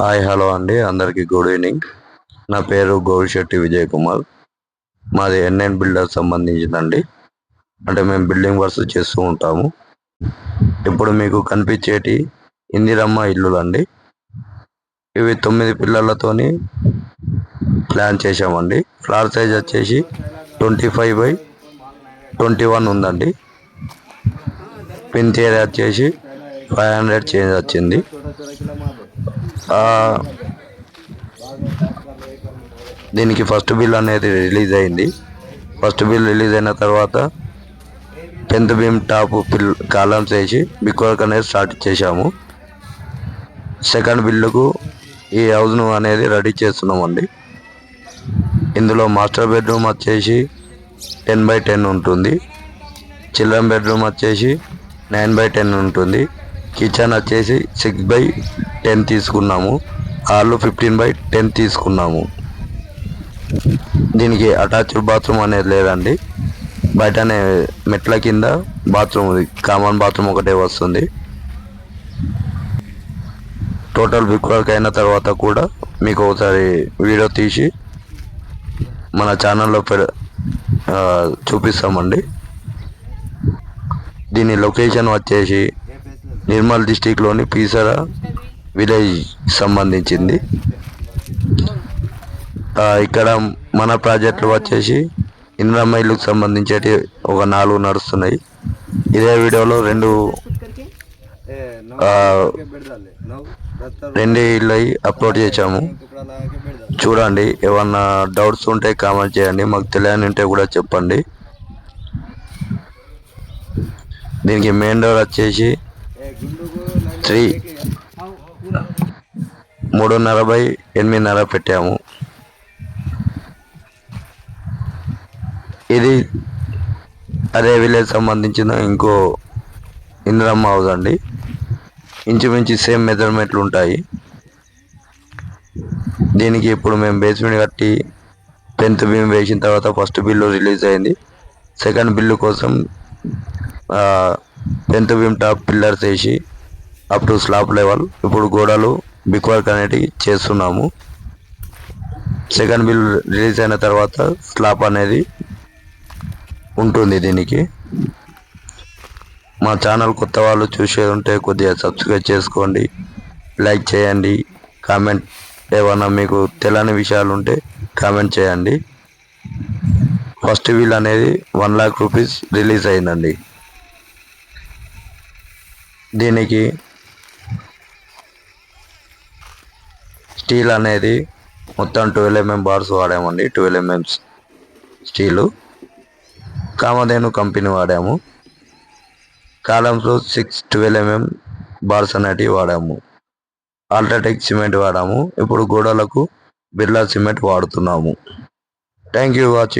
Hi hello అండి. అందరికీ good evening. నా పేరు గౌరిశెట్టి విజయ్ కుమార్ మాది ఎన్ఎన్ బిల్డర్ సంబంధించిందండి. అంటే మేము బిల్డింగ్ వర్క్స్ చేస్తూ ఉంటాము. ఇప్పుడు మీకు కనిపించేటి ఇందిరమ్మ ఇల్లులండి. ఇవి తొమ్మిది పిల్లలతోని ప్లాన్ చేసామండి ఫ్లార్ సైజ్ వచ్చేసి twenty five by twenty one ఉందండి. పిన్ ఏరియా వచ్చేసి ఫైవ్ హండ్రెడ్ చేంజ్ వచ్చింది. దీనికి ఫస్ట్ బిల్ అనేది రిలీజ్ అయింది. ఫస్ట్ బిల్ రిలీజ్ అయిన తర్వాత tenth beam top pill columns వేసి బిగ్ వర్క్ అనేది స్టార్ట్ చేశాము. సెకండ్ బిల్లుకు ఈ హౌస్ను అనేది రెడీ చేస్తున్నామండి. ఇందులో మాస్టర్ బెడ్రూమ్ వచ్చేసి టెన్ బై టెన్ ఉంటుంది. చిల్డ్రన్ బెడ్రూమ్ వచ్చేసి నైన్ బై టెన్ ఉంటుంది. కిచెన్ వచ్చేసి సిక్స్ బై టెన్ తీసుకున్నాము. హాల్ ఫిఫ్టీన్ బై టెన్ తీసుకున్నాము. దీనికి అటాచ్డ్ బాత్రూమ్ అనేది లేదండి. బయటనే మెట్ల కింద బాత్రూమ్ ఉంది. కామన్ బాత్రూమ్ ఒకటే వస్తుంది. టోటల్ బిగ్ వర్క్ అయిన తర్వాత కూడా మీకు ఒకసారి వీడియో తీసి మన ఛానల్లో పెడ చూపిస్తామండి. దీని లొకేషన్ వచ్చేసి నిర్మల్ డిస్టిక్లోని పీసర విలేజ్ సంబంధించింది. ఇక్కడ మన ప్రాజెక్టులు వచ్చేసి ఇంద్రమ్మ ఇల్లుకు సంబంధించేటి ఒక నాలుగు నడుస్తున్నాయి. ఇదే వీడియోలో రెండు రెండు ఇల్లు అప్లోడ్ చేశాము. చూడండి ఏమన్నా డౌట్స్ ఉంటే కామెంట్ చేయండి. మాకు తెలియని ఉంటే కూడా చెప్పండి. దీనికి మెయిన్ డోర్ వచ్చేసి త్రీ మూడున్నర బై ఎనిమిదిన్నర పెట్టాము. ఇది అదే విలేజ్ సంబంధించిన ఇంకో ఇందిరమ్మ హౌస్ అండి. ఇంచుమించు సేమ్ మెజర్మెంట్లు ఉంటాయి. దీనికి ఇప్పుడు మేము బేస్మెంట్ కట్టి టెన్త్ బీమ్ వేసిన తర్వాత ఫస్ట్ బిల్లు రిలీజ్ అయింది. సెకండ్ బిల్లు కోసం టెన్త్ బీమ్ టాప్ పిల్లర్స్ వేసి అప్ టు స్లాబ్ లెవెల్ ఇప్పుడు గోడలు బిక్ వర్క్ అనేటివి చేస్తున్నాము. సెకండ్ బిల్ రిలీజ్ అయిన తర్వాత స్లాబ్ అనేది ఉంటుంది దీనికి. మా ఛానల్ కొత్త వాళ్ళు చూసేది ఉంటే కొద్దిగా సబ్స్క్రైబ్ చేసుకోండి. లైక్ చేయండి. కామెంట్ ఏమన్నా మీకు తెలియని విషయాలు ఉంటే కామెంట్ చేయండి. ఫస్ట్ వీల్ అనేది వన్ లాక్ రూపీస్ రిలీజ్ అయిందండి. దీనికి స్టీల్ అనేది మొత్తం twelve mm bars వాడామండి. Twelve mm steel. Kamadhenu company వాడాము. కాలమ్స్లో సిక్స్ ట్వెల్వ్ ఎంఎం బార్స్ అనేటివి వాడాము. అల్ట్రాటెక్ సిమెంట్ వాడాము. ఇప్పుడు గోడలకు బిర్లా సిమెంట్ వాడుతున్నాము. Thank you watching.